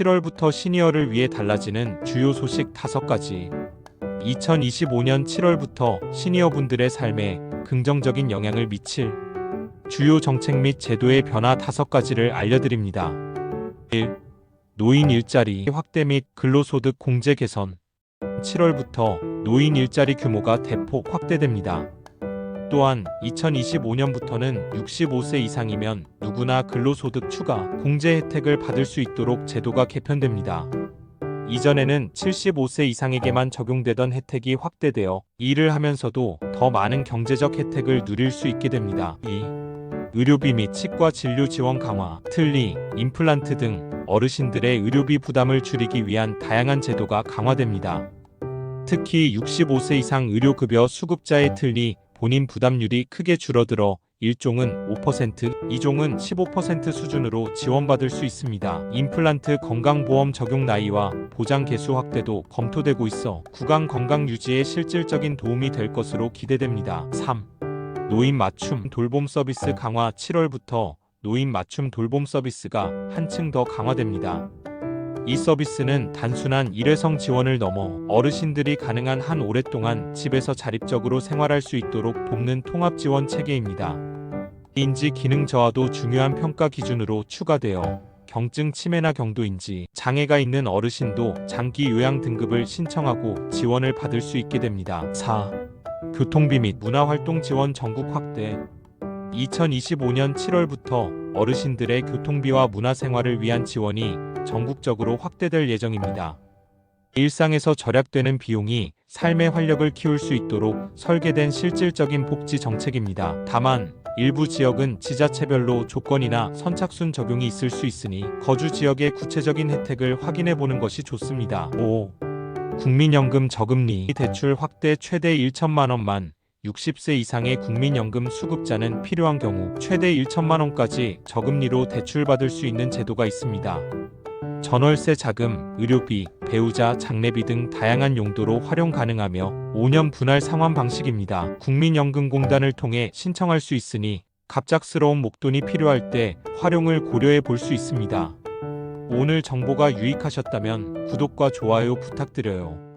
7월부터 시니어를 위해 달라지는 주요 소식 5가지. 2025년 7월부터 시니어분들의 삶에 긍정적인 영향을 미칠 주요 정책 및 제도의 변화 5가지를 알려드립니다. 1. 노인 일자리 확대 및 근로소득 공제 개선. 7월부터 노인 일자리 규모가 대폭 확대됩니다. 또한 2025년부터는 65세 이상이면 누구나 근로소득 추가 공제 혜택을 받을 수 있도록 제도가 개편됩니다. 이전에는 75세 이상에게만 적용되던 혜택이 확대되어 일을 하면서도 더 많은 경제적 혜택을 누릴 수 있게 됩니다. 2. 의료비 및 치과 진료 지원 강화, 틀니, 임플란트 등 어르신들의 의료비 부담을 줄이기 위한 다양한 제도가 강화됩니다. 특히 65세 이상 의료급여 수급자의 틀니, 본인 부담률이 크게 줄어들어 1종은 5%, 2종은 15% 수준으로 지원받을 수 있습니다. 임플란트 건강보험 적용 나이와 보장 개수 확대도 검토되고 있어 구강 건강 유지에 실질적인 도움이 될 것으로 기대됩니다. 3. 노인 맞춤 돌봄 서비스 강화 7월부터 노인 맞춤 돌봄 서비스가 한층 더 강화됩니다. 이 서비스는 단순한 일회성 지원을 넘어 어르신들이 가능한 한 오랫동안 집에서 자립적으로 생활할 수 있도록 돕는 통합 지원 체계입니다. 인지 기능 저하도 중요한 평가 기준으로 추가되어 경증 치매나 경도인지 장애가 있는 어르신도 장기 요양 등급을 신청하고 지원을 받을 수 있게 됩니다. 4. 교통비 및 문화활동 지원 전국 확대 2025년 7월부터 어르신들의 교통비와 문화생활을 위한 지원이 전국적으로 확대될 예정입니다. 일상에서 절약되는 비용이 삶의 활력을 키울 수 있도록 설계된 실질적인 복지 정책입니다. 다만 일부 지역은 지자체별로 조건이나 선착순 적용이 있을 수 있으니 거주 지역의 구체적인 혜택을 확인해 보는 것이 좋습니다. 5. 국민연금 저금리 대출 확대 최대 1천만 원만 60세 이상의 국민연금 수급자는 필요한 경우 최대 1천만 원까지 저금리로 대출받을 수 있는 제도가 있습니다. 전월세 자금, 의료비, 배우자, 장례비 등 다양한 용도로 활용 가능하며 5년 분할 상환 방식입니다. 국민연금공단을 통해 신청할 수 있으니 갑작스러운 목돈이 필요할 때 활용을 고려해 볼 수 있습니다. 오늘 정보가 유익하셨다면 구독과 좋아요 부탁드려요.